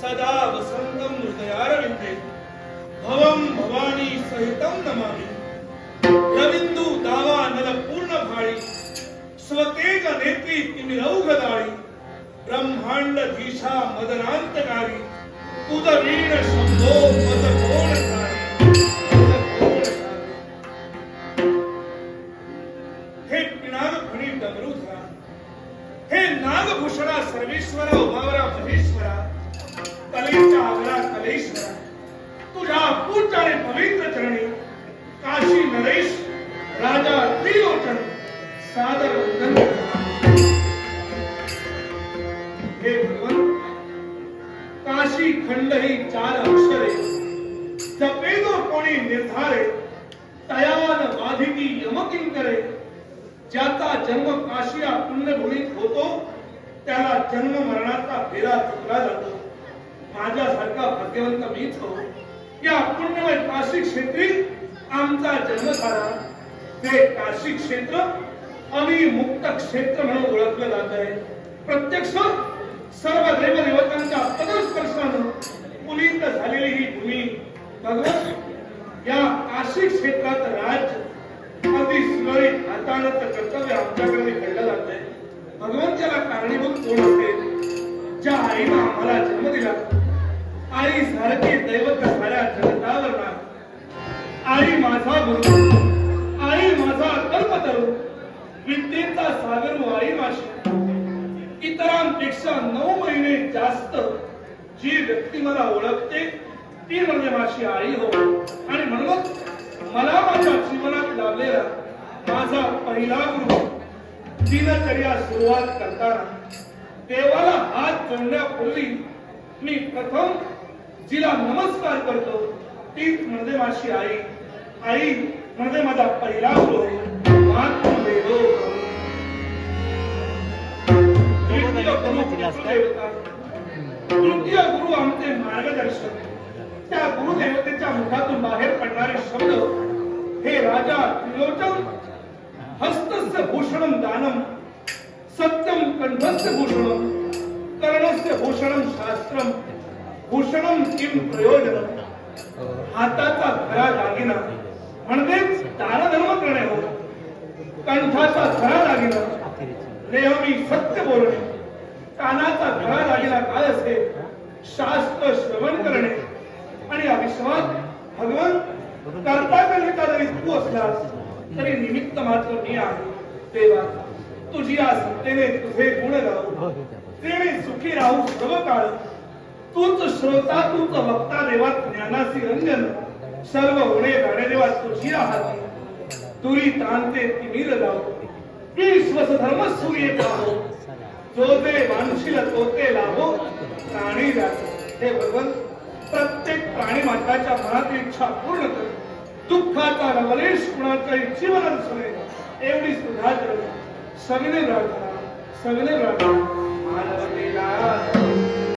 सदा वसन्तं हृदयारविन्दे भवं भवानी सहितं नमामि रविन्दु दावानलपूर्णभाणि स्वतेजनेत्री तिमिरौघदाणि भाळी ब्रह्मांड धीशा मदनांतकारी तुझ वीण शंभो मज कोण हे पिनाग फणी डमरुधरा हे नागभूषणा सर्वेश्वरा उभावरा महेश्वरा कलेच्या आवरा कलेश्वरा तुझ्या पूज आणि पवित्र चरणी काशी नरेश राजा त्रिलोचन सादर वंदन काशी खंड ही चार अक्षरे. जपे कोणी निर्धारे तयान बाधिकी यमकिंकरे ज्याचा जन्म काशिया पुण्यभूमीत होतो त्याला जन्म मरणाचा फेरा चुकला जातो. माझ्यासारखा भाग्यवंत मीच हो. या पुण्यमय काशी क्षेत्री आमचा जन्म झाला ते काशी क्षेत्र अविमुक्त क्षेत्र म्हणून ओळखलं जात आहे. प्रत्यक्ष सर्व देवदेवतांच्या सुरळीत हाताळण्याचं कर्तव्य आमच्याकडे निघलं जाते भगवंताला कारणीभूत कोण होते ज्या आईनं आम्हाला जन्म दिला. आई सारखी दैवत साऱ्या जगतावर नाही आई माझा गुरु. आई माझा कल्पतरू विद्येचा सागर व आई माशी इतरांपेक्षा नऊ महिने जास्त जी व्यक्ती मला ओळखते ती म्हणजे माझी आई हो. आणि म्हणून मला माझ्या जीवनात लाभलेला माझा पहिला गुरु दिनचर्या सुरुवात करताना देवाला हात जोडण्यापूर्वी मी प्रथम जिला नमस्कार करतो. तीच म्हणजे माझी आई. आई म्हणजे माझा पहिला गुरु. मातृदेवो तृतीय गुरु आमचे मार्गदर्शक. त्या गुरुदेवतेच्या मुखातून बाहेर पडणारे शब्द हे राजा त्रिलोचन भूषणम दानम सत्यम कंठस्य भूषणम कर्णस्य भूषणम शास्त्रम भूषणम किम प्रयोजनम हाताचा खरा दागिना. म्हणजेच दानधर्म करणे हो. कंठाचा खरा दागिना. नेहमी सत्य बोलणे. कानाचा खरा दागिना काय असेल शास्त्र श्रवण करणे. आणि अविश्वास भगवान करता करता जरी तू असलास तरी निमित्त मात्र मी आहे. देवा तुझी या सत्तेने तुझे गुण गाऊ तेने सुखी राहू सर्व काळ तूच श्रोता तूच वक्ता देवा ज्ञानासी रंजन सर्व होणे जाणे देवा तुझी राहते तुरी तांते तिमीर जाऊ विश्वस धर्म सूर्य पाहो जो ते वांशील तो ते लाभो प्राणी जातो हे भगवंत प्रत्येक प्राणी मात्राच्या मनात इच्छा पूर्ण कर दुःखाचा रवलेश कुणाचाही जीवन सुने एवढी सुधा सगळे राहतात सगळे राहतात